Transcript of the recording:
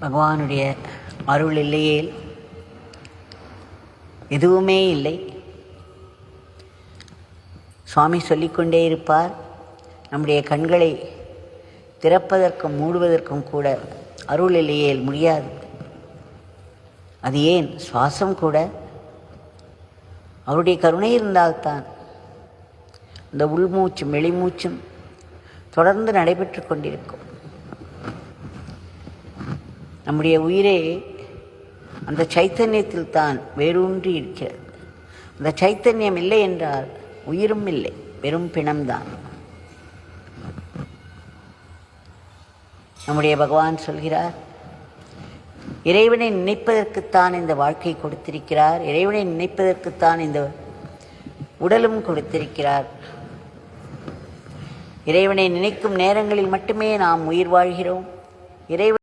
பகவானுடைய அருள் இல்லையேல் எதுவுமே இல்லை. சுவாமி சொல்லிக்கொண்டே இருப்பார் நம்முடைய கண்களை திறப்பதற்கும் மூடுவதற்கும் கூட அருள் இல்லையேல் முடியாது. அது ஏன்? சுவாசம் கூட. அவருடைய கருணை இருந்தால்தான் இந்த உள்மூச்சும் வெளிமூச்சும் தொடர்ந்து நடைபெற்று கொண்டிருக்கும். நம்முடைய உயிரே அந்த சைத்தன்யத்தில் தான் வேரூன்றி இருக்கிறது. அந்த சைத்தன்யம் இல்லை என்றால் உயிரும் இல்லை வெறும் பிணம்தான் நம்முடைய பகவான் சொல்கிறார் இறைவனை நினைப்பதற்குத்தான் இந்த வாழ்க்கை கொடுத்திருக்கிறார் இறைவனை நினைப்பதற்குத்தான் இந்த உடலும் கொடுத்திருக்கிறார். இறைவனை நினைக்கும் நேரங்களில் மட்டுமே நாம் உயிர் வாழ்கிறோம். இறைவன்